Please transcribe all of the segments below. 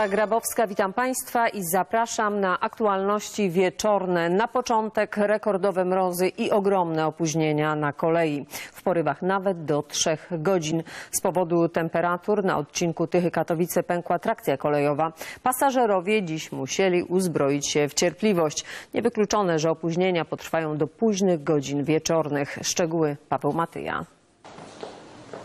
Wioletta Grabowska, witam Państwa i zapraszam na aktualności wieczorne. Na początek rekordowe mrozy i ogromne opóźnienia na kolei. W porywach nawet do 3 godzin. Z powodu temperatur na odcinku Tychy-Katowice pękła trakcja kolejowa. Pasażerowie dziś musieli uzbroić się w cierpliwość. Niewykluczone, że opóźnienia potrwają do późnych godzin wieczornych. Szczegóły Paweł Matyja.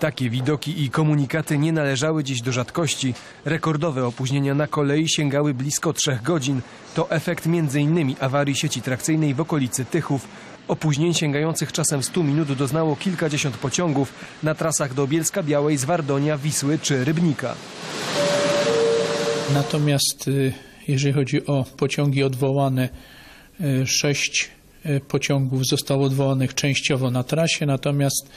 Takie widoki i komunikaty nie należały dziś do rzadkości. Rekordowe opóźnienia na kolei sięgały blisko trzech godzin. To efekt m.in. awarii sieci trakcyjnej w okolicy Tychów. Opóźnień sięgających czasem 100 minut doznało kilkadziesiąt pociągów na trasach do Bielska Białej, Zwardonia, Wisły czy Rybnika. Natomiast y, jeżeli chodzi o pociągi odwołane, y, sześć y, pociągów zostało odwołanych częściowo na trasie, natomiast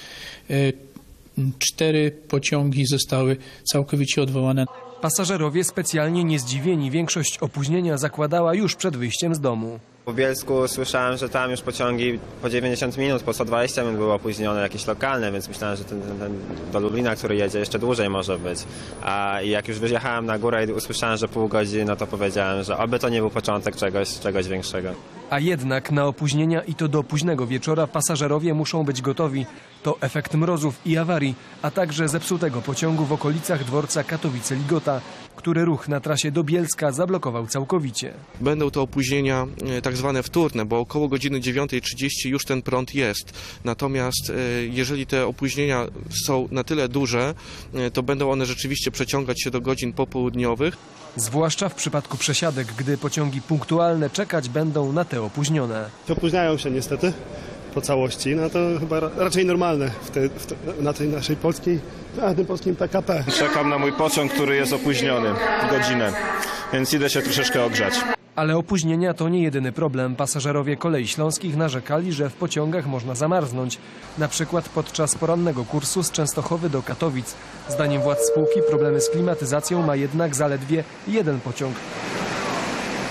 cztery pociągi zostały całkowicie odwołane. Pasażerowie specjalnie nie zdziwieni większość opóźnienia zakładała już przed wyjściem z domu. W Bielsku słyszałem, że tam już pociągi po 90 minut, po 120 minut były opóźnione, jakieś lokalne, więc myślałem, że ten, ten, ten do Lublina, który jedzie, jeszcze dłużej może być. A jak już wyjechałem na górę i usłyszałem, że pół godziny, no to powiedziałem, że oby to nie był początek czegoś, czegoś większego. A jednak na opóźnienia i to do późnego wieczora pasażerowie muszą być gotowi. To efekt mrozów i awarii, a także zepsutego pociągu w okolicach dworca Katowice-Ligota, który ruch na trasie do Bielska zablokował całkowicie. Będą to opóźnienia e, tak zwane wtórne, bo około godziny 9.30 już ten prąd jest. Natomiast e, jeżeli te opóźnienia są na tyle duże, e, to będą one rzeczywiście przeciągać się do godzin popołudniowych. Zwłaszcza w przypadku przesiadek, gdy pociągi punktualne czekać będą na te opóźnione. Opóźniają się niestety po całości, no to chyba ra- raczej normalne w te, w te, na tej naszej polskiej, na tym polskim PKP. Czekam na mój pociąg, który jest opóźniony godzinę, więc idę się troszeczkę ogrzać. Ale opóźnienia to nie jedyny problem. Pasażerowie kolei śląskich narzekali, że w pociągach można zamarznąć. Na przykład podczas porannego kursu z Częstochowy do Katowic. Zdaniem władz spółki problemy z klimatyzacją ma jednak zaledwie jeden pociąg.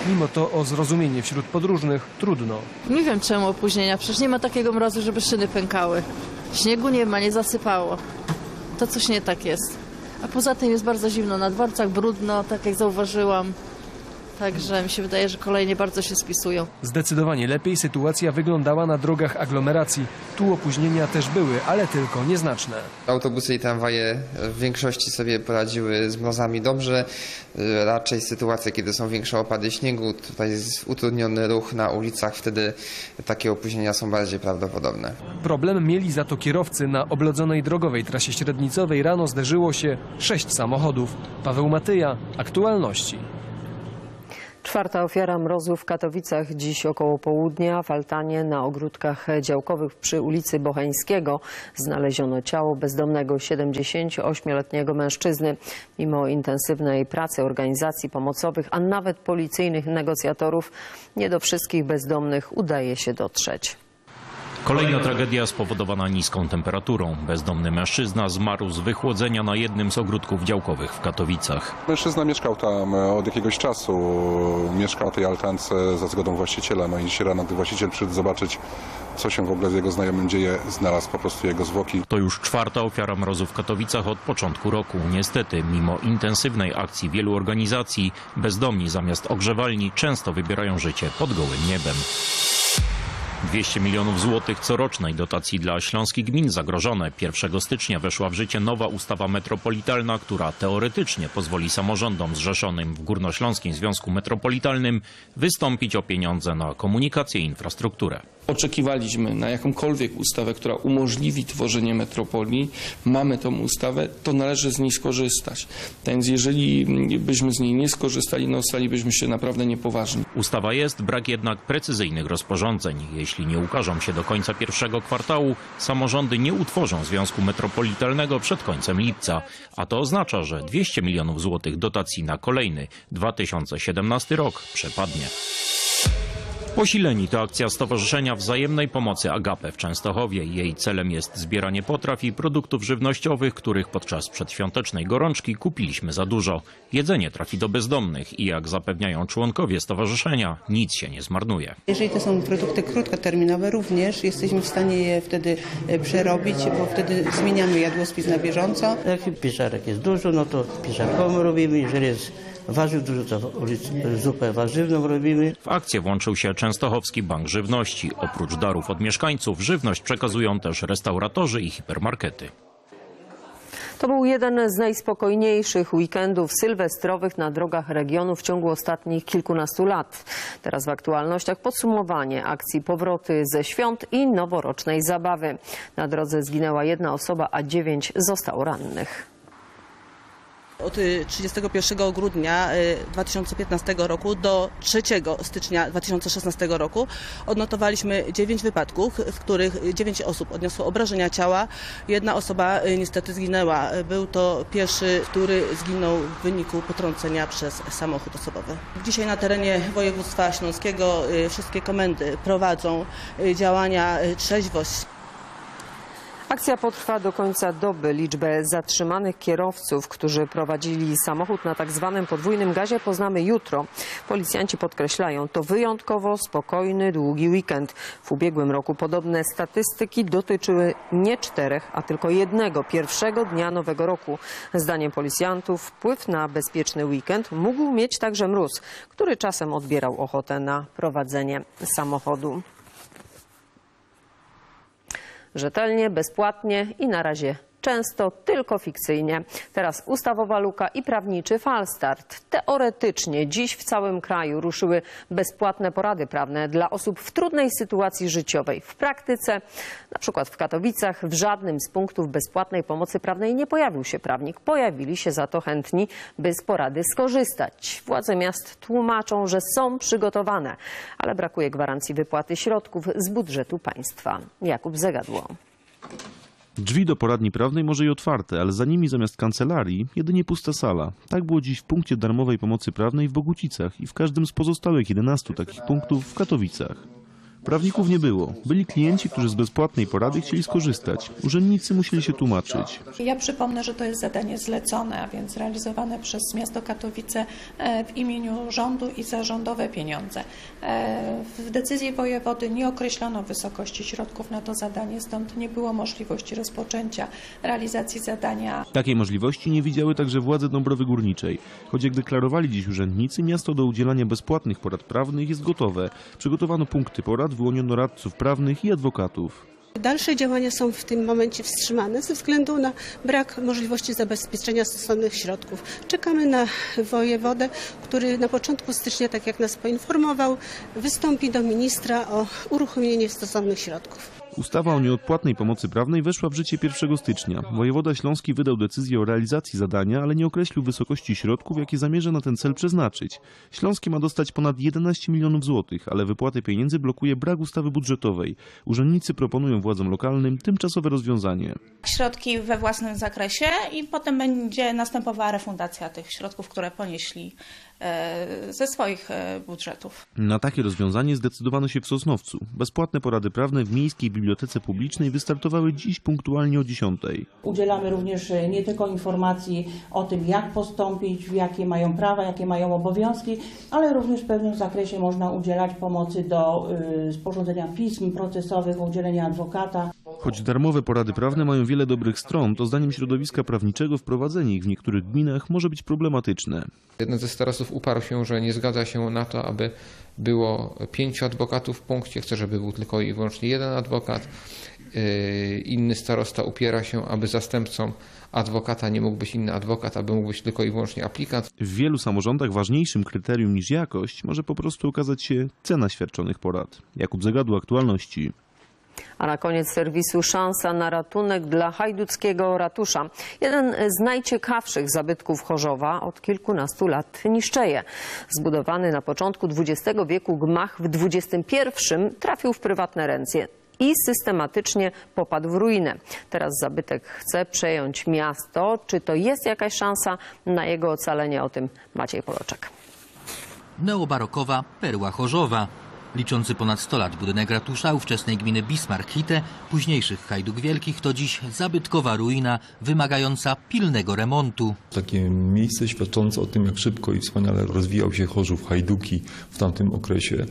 Mimo to o zrozumienie wśród podróżnych trudno. Nie wiem czemu opóźnienia, przecież nie ma takiego mrozu, żeby szyny pękały. Śniegu nie ma, nie zasypało. To coś nie tak jest. A poza tym jest bardzo zimno na dworcach, brudno, tak jak zauważyłam. Także mi się wydaje, że kolejnie bardzo się spisują. Zdecydowanie lepiej sytuacja wyglądała na drogach aglomeracji. Tu opóźnienia też były, ale tylko nieznaczne. Autobusy i tramwaje w większości sobie poradziły z mrozami dobrze. Y, Raczej sytuacje, kiedy są większe opady śniegu, tutaj jest utrudniony ruch na ulicach, wtedy takie opóźnienia są bardziej prawdopodobne. Problem mieli za to kierowcy. Na oblodzonej drogowej trasie średnicowej rano zderzyło się sześć samochodów. Paweł Matyja, aktualności. Czwarta ofiara mrozu w Katowicach dziś około południa w altanie na ogródkach działkowych przy ulicy Bocheńskiego znaleziono ciało bezdomnego 78-letniego mężczyzny. Mimo intensywnej pracy organizacji pomocowych, a nawet policyjnych negocjatorów, nie do wszystkich bezdomnych udaje się dotrzeć. Kolejna tragedia spowodowana niską temperaturą. Bezdomny mężczyzna zmarł z wychłodzenia na jednym z ogródków działkowych w Katowicach. Mężczyzna mieszkał tam e, od jakiegoś czasu. Mieszkał na tej altance za zgodą właściciela. No i dzisiaj rano, gdy właściciel przyszedł zobaczyć, co się w ogóle z jego znajomym dzieje, znalazł po prostu jego zwłoki. To już czwarta ofiara mrozu w Katowicach od początku roku. Niestety, mimo intensywnej akcji wielu organizacji, bezdomni zamiast ogrzewalni często wybierają życie pod gołym niebem. 200 milionów złotych corocznej dotacji dla śląskich gmin zagrożone. 1 stycznia weszła w życie nowa ustawa metropolitalna, która teoretycznie pozwoli samorządom zrzeszonym w Górnośląskim Związku Metropolitalnym wystąpić o pieniądze na komunikację i infrastrukturę. Oczekiwaliśmy na jakąkolwiek ustawę, która umożliwi tworzenie metropolii. Mamy tą ustawę, to należy z niej skorzystać. Więc jeżeli byśmy z niej nie skorzystali, no stalibyśmy się naprawdę niepoważni. Ustawa jest, brak jednak precyzyjnych rozporządzeń. Jeśli nie ukażą się do końca pierwszego kwartału, samorządy nie utworzą Związku Metropolitalnego przed końcem lipca. A to oznacza, że 200 milionów złotych dotacji na kolejny 2017 rok przepadnie. Posileni to akcja Stowarzyszenia Wzajemnej Pomocy Agape w Częstochowie. Jej celem jest zbieranie potraw i produktów żywnościowych, których podczas przedświątecznej gorączki kupiliśmy za dużo. Jedzenie trafi do bezdomnych i jak zapewniają członkowie stowarzyszenia, nic się nie zmarnuje. Jeżeli to są produkty krótkoterminowe, również jesteśmy w stanie je wtedy e, przerobić, bo wtedy zmieniamy jadłospis na bieżąco. Jak pieczarek jest dużo, no to pieczarkową robimy. Jeżeli jest warzyw dużo, zupę warzywną robimy. W akcję włączył się Częstochowski Bank Żywności. Oprócz darów od mieszkańców, żywność przekazują też restauratorzy i hipermarkety. To był jeden z najspokojniejszych weekendów sylwestrowych na drogach regionu w ciągu ostatnich kilkunastu lat. Teraz w aktualnościach podsumowanie akcji powroty ze świąt i noworocznej zabawy. Na drodze zginęła jedna osoba, a dziewięć zostało rannych. Od y, 31 grudnia y, 2015 roku do 3 stycznia 2016 roku odnotowaliśmy 9 wypadków, w których 9 osób odniosło obrażenia ciała. Jedna osoba y, niestety zginęła. Był to pieszy, który zginął w wyniku potrącenia przez samochód osobowy. Dzisiaj na terenie województwa śląskiego y, wszystkie komendy prowadzą y, działania y, trzeźwość Akcja potrwa do końca doby. Liczbę zatrzymanych kierowców, którzy prowadzili samochód na tak zwanym podwójnym gazie poznamy jutro. Policjanci podkreślają, to wyjątkowo spokojny, długi weekend. W ubiegłym roku podobne statystyki dotyczyły nie czterech, a tylko jednego, pierwszego dnia nowego roku. Zdaniem policjantów wpływ na bezpieczny weekend mógł mieć także mróz, który czasem odbierał ochotę na prowadzenie samochodu rzetelnie, bezpłatnie i na razie często tylko fikcyjnie. Teraz ustawowa luka i prawniczy falstart. Teoretycznie dziś w całym kraju ruszyły bezpłatne porady prawne dla osób w trudnej sytuacji życiowej. W praktyce, na przykład w Katowicach, w żadnym z punktów bezpłatnej pomocy prawnej nie pojawił się prawnik. Pojawili się za to chętni, by z porady skorzystać. Władze miast tłumaczą, że są przygotowane, ale brakuje gwarancji wypłaty środków z budżetu państwa. Jakub Zegadło. Drzwi do poradni prawnej może i otwarte, ale za nimi zamiast kancelarii jedynie pusta sala. Tak było dziś w punkcie darmowej pomocy prawnej w Bogucicach i w każdym z pozostałych 11 takich punktów w Katowicach. Prawników nie było. Byli klienci, którzy z bezpłatnej porady chcieli skorzystać. Urzędnicy musieli się tłumaczyć. Ja przypomnę, że to jest zadanie zlecone, a więc realizowane przez miasto Katowice e, w imieniu rządu i za rządowe pieniądze. E, W decyzji wojewody nie określono wysokości środków na to zadanie, stąd nie było możliwości rozpoczęcia realizacji zadania. Takiej możliwości nie widziały także władze Dąbrowy Górniczej. Choć jak deklarowali dziś urzędnicy, miasto do udzielania bezpłatnych porad prawnych jest gotowe. Przygotowano punkty porad, wyłoniono radców prawnych i adwokatów. Dalsze działania są w tym momencie wstrzymane ze względu na brak możliwości zabezpieczenia stosownych środków. Czekamy na wojewodę, który na początku stycznia, tak jak nas poinformował, wystąpi do ministra o uruchomienie stosownych środków. Ustawa o nieodpłatnej pomocy prawnej weszła w życie 1 stycznia. Wojewoda Śląski wydał decyzję o realizacji zadania, ale nie określił wysokości środków, jakie zamierza na ten cel przeznaczyć. Śląskie ma dostać ponad 11 milionów złotych, ale wypłatę pieniędzy blokuje brak ustawy budżetowej. Urzędnicy proponują władzom lokalnym tymczasowe rozwiązanie. środki we własnym zakresie i potem będzie następowała refundacja tych środków, które ponieśli ze swoich e, budżetów. Na takie rozwiązanie zdecydowano się w Sosnowcu. Bezpłatne porady prawne w Miejskiej Bibliotece Publicznej wystartowały dziś punktualnie o 10. Udzielamy również e, nie tylko informacji o tym, jak postąpić, jakie mają prawa, jakie mają obowiązki, ale również w pewnym zakresie można udzielać pomocy do sporządzenia pism procesowych, udzielenia adwokata. Choć darmowe porady prawne mają wiele dobrych stron, to zdaniem środowiska prawniczego wprowadzenie ich w niektórych gminach może być problematyczne. Jeden ze starostów uparł się, że nie zgadza się na to, aby było pięciu adwokatów w punkcie, chce, żeby był tylko i wyłącznie jeden adwokat. Yy, Inny starosta upiera się, aby zastępcą adwokata nie mógł być inny adwokat, aby mógł być tylko i wyłącznie aplikant. W wielu samorządach ważniejszym kryterium niż jakość może po prostu okazać się cena świadczonych porad. Jakub Zagadło, Aktualności. A na koniec serwisu szansa na ratunek dla hajduckiego ratusza. Jeden z najciekawszych zabytków Chorzowa od kilkunastu lat niszczeje. Zbudowany na początku XX wieku gmach w XXI trafił w prywatne ręce i systematycznie popadł w ruinę. Teraz zabytek chce przejąć miasto. Czy to jest jakaś szansa na jego ocalenie? O tym Maciej Poloczek. Neobarokowa perła Chorzowa. Liczący ponad 100 lat budynek ratusza ówczesnej gminy Bismarck-Hite, późniejszych Hajduk Wielkich, to dziś zabytkowa ruina wymagająca pilnego remontu. Takie miejsce świadczące o tym, jak szybko i wspaniale rozwijał się Chorzów, Hajduki w tamtym okresie.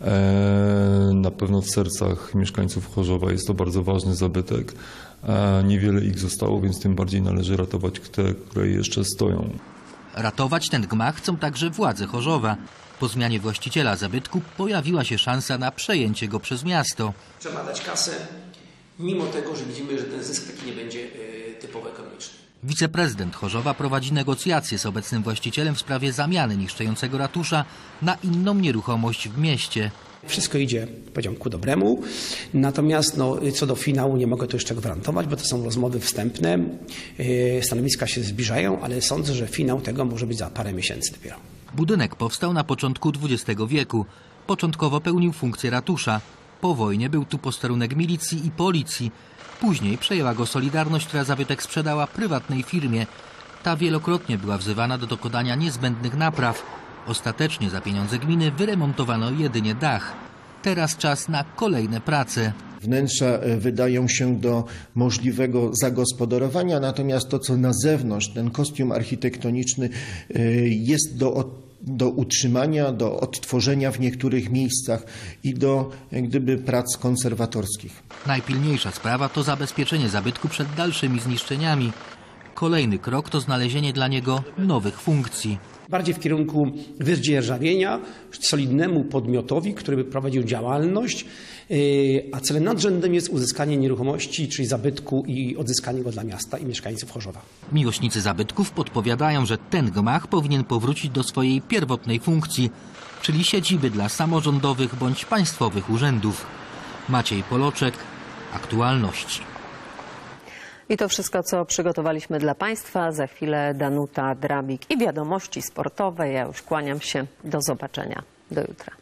E, Na pewno w sercach mieszkańców Chorzowa jest to bardzo ważny zabytek. E, Niewiele ich zostało, więc tym bardziej należy ratować te, które jeszcze stoją. Ratować ten gmach chcą także władze Chorzowa. Po zmianie właściciela zabytku pojawiła się szansa na przejęcie go przez miasto. Trzeba dać kasę, mimo tego, że widzimy, że ten zysk taki nie będzie y, typowo ekonomiczny. Wiceprezydent Chorzowa prowadzi negocjacje z obecnym właścicielem w sprawie zamiany niszczącego ratusza na inną nieruchomość w mieście. Wszystko idzie, powiedziałbym, ku dobremu. Natomiast no, co do finału nie mogę tu jeszcze gwarantować, bo to są rozmowy wstępne. Yy, Stanowiska się zbliżają, ale sądzę, że finał tego może być za parę miesięcy dopiero. Budynek powstał na początku XX wieku. Początkowo pełnił funkcję ratusza. Po wojnie był tu posterunek milicji i policji. Później przejęła go Solidarność, która zabytek sprzedała prywatnej firmie. Ta wielokrotnie była wzywana do dokonania niezbędnych napraw. Ostatecznie za pieniądze gminy wyremontowano jedynie dach. Teraz czas na kolejne prace. Wnętrza e, wydają się do możliwego zagospodarowania, natomiast to, co na zewnątrz, ten kostium architektoniczny e, jest do, do utrzymania, do odtworzenia w niektórych miejscach i do gdyby prac konserwatorskich. Najpilniejsza sprawa to zabezpieczenie zabytku przed dalszymi zniszczeniami. Kolejny krok to znalezienie dla niego nowych funkcji. Bardziej w kierunku wydzierżawienia solidnemu podmiotowi, który by prowadził działalność, yy, a celem nadrzędnym jest uzyskanie nieruchomości, czyli zabytku i odzyskanie go dla miasta i mieszkańców Chorzowa. Miłośnicy zabytków podpowiadają, że ten gmach powinien powrócić do swojej pierwotnej funkcji, czyli siedziby dla samorządowych bądź państwowych urzędów. Maciej Poloczek, aktualności. I to wszystko, co przygotowaliśmy dla Państwa. Za chwilę Danuta Drabik i wiadomości sportowe. Ja już kłaniam się. Do zobaczenia. Do jutra.